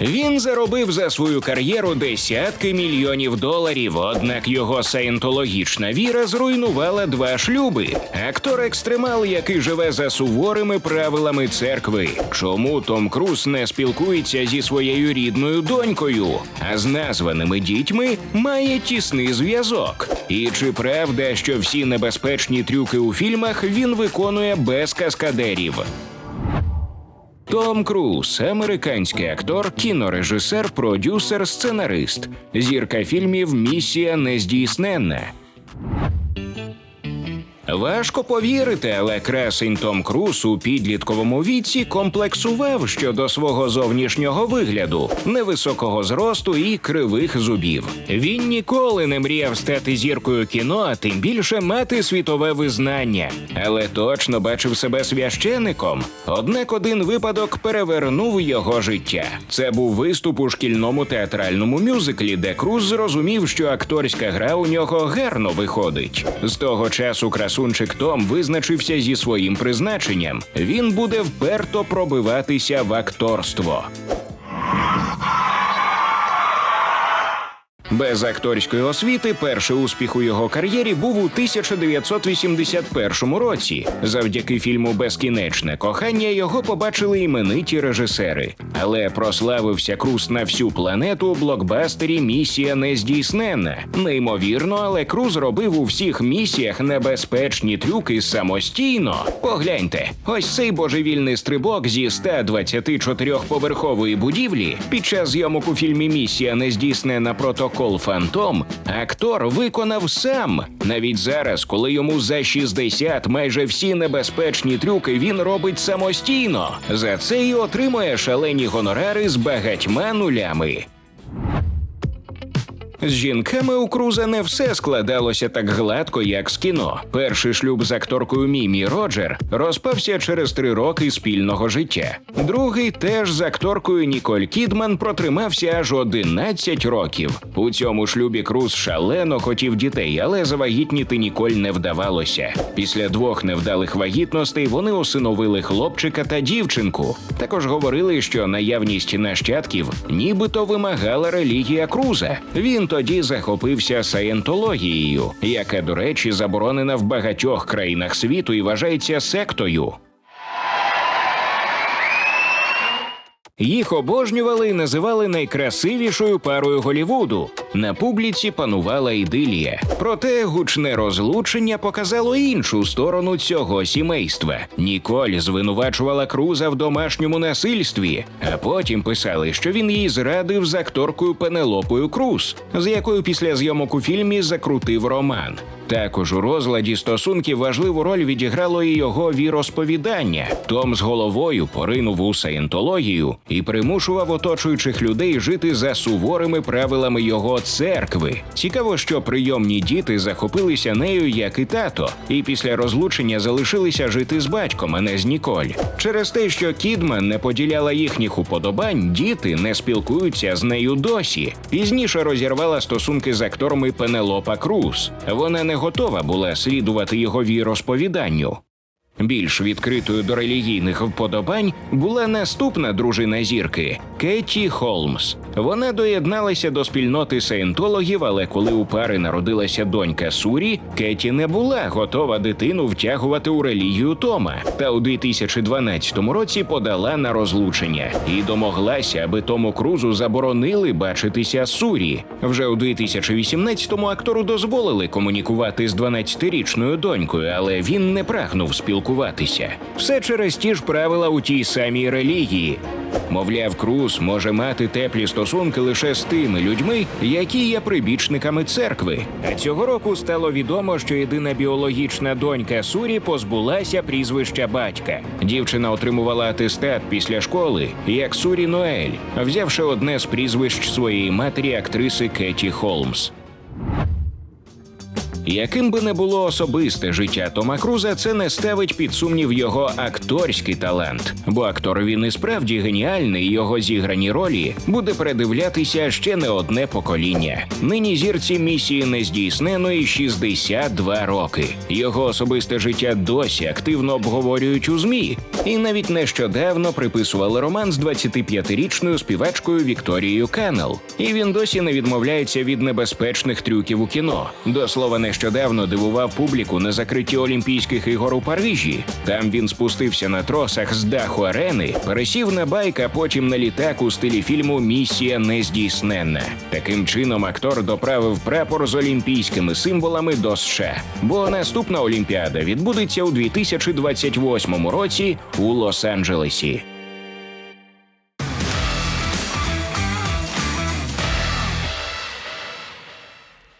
Він заробив за свою кар'єру десятки мільйонів доларів. Однак його саєнтологічна віра зруйнувала два шлюби. Актор екстремал, який живе за суворими правилами церкви. Чому Том Круз не спілкується зі своєю рідною донькою, а з названими дітьми має тісний зв'язок? І чи правда, що всі небезпечні трюки у фільмах він виконує без каскадерів? Том Круз, американський актор, кінорежисер, продюсер, сценарист, зірка фільмів Місія нездійсненна. Важко повірити, але красень Том Круз у підлітковому віці комплексував щодо свого зовнішнього вигляду, невисокого зросту і кривих зубів. Він ніколи не мріяв стати зіркою кіно, а тим більше мати світове визнання, але точно бачив себе священиком. Однак один випадок перевернув його життя. Це був виступ у шкільному театральному мюзиклі, де Круз зрозумів, що акторська гра у нього гарно виходить. З того часу красунчик Том визначився зі своїм призначенням. Він буде вперто пробиватися в акторство. Без акторської освіти перший успіх у його кар'єрі був у 1981 році. Завдяки фільму Безкінечне кохання його побачили імениті режисери. Але прославився Круз на всю планету у блокбастері Місія нездійсненна. Неймовірно, але Круз робив у всіх місіях небезпечні трюки самостійно. Погляньте, ось цей божевільний стрибок зі 124-поверхової будівлі під час зйомок у фільмі Місія нездійснена протокол Фантом актор виконав сам. Навіть зараз, коли йому за 60, майже всі небезпечні трюки він робить самостійно. За це й отримує шалені гонорари з багатьма нулями. З жінками у Круза не все складалося так гладко, як з кіно. Перший шлюб з акторкою Мімі Роджер розпався через три роки спільного життя. Другий теж з акторкою Ніколь Кідман протримався аж 11 років. У цьому шлюбі Круз шалено хотів дітей, але завагітніти Ніколь не вдавалося. Після двох невдалих вагітностей вони усиновили хлопчика та дівчинку. Також говорили, що наявність нащадків нібито вимагала релігія Круза. Він тоді захопився саєнтологією, яка, до речі, заборонена в багатьох країнах світу і вважається сектою. Їх обожнювали і називали найкрасивішою парою Голівуду. На публіці панувала ідилія. Проте гучне розлучення показало іншу сторону цього сімейства. Ніколь звинувачувала Круза в домашньому насильстві, а потім писали, що він їй зрадив з акторкою Пенелопою Круз, з якою після зйомок у фільмі закрутив роман. Також у розладі стосунків важливу роль відіграло і його віросповідання. Том з головою поринув у саєнтологію і примушував оточуючих людей жити за суворими правилами його церкви. Цікаво, що прийомні діти захопилися нею, як і тато, і після розлучення залишилися жити з батьком, а не з Ніколь. Через те, що Кідман не поділяла їхніх уподобань, діти не спілкуються з нею досі. Пізніше розірвала стосунки з акторами Пенелопа Круз. Вона не готова була слідувати його віросповіданню. Більш відкритою до релігійних вподобань була наступна дружина зірки Кетті Холмс. Вона доєдналася до спільноти саєнтологів, але коли у пари народилася донька Сурі, Кетті не була готова дитину втягувати у релігію Тома. Та у 2012 році подала на розлучення і домоглася, аби Тому Крузу заборонили бачитися Сурі. Вже у 2018-му актору дозволили комунікувати з 12-річною донькою, але він не прагнув спілкуватися. Все через ті ж правила у тій самій релігії. Мовляв, Круз може мати теплі стосунки лише з тими людьми, які є прибічниками церкви. А цього року стало відомо, що єдина біологічна донька Сурі позбулася прізвища батька. Дівчина отримувала атестат після школи, як Сурі Ноель, взявши одне з прізвищ своєї матері актриси Кеті Холмс. Яким би не було особисте життя Тома Круза, це не ставить під сумнів його акторський талант, бо актор він і справді геніальний. Його зіграні ролі буде передивлятися ще не одне покоління. Нині зірці місії нездійсненої 62 роки. Його особисте життя досі активно обговорюють у змі, і навіть нещодавно приписували роман з 25-річною співачкою Вікторією Канел. І він досі не відмовляється від небезпечних трюків у кіно. До слова, нещодавно дивував публіку на закритті Олімпійських ігор у Парижі. Там він спустився на тросах з даху арени, пересів на байк, а потім на літак у стилі фільму Місія нездійсненна. Таким чином актор доправив прапор з олімпійськими символами до США. Бо наступна Олімпіада відбудеться у 2028 році у Лос-Анджелесі.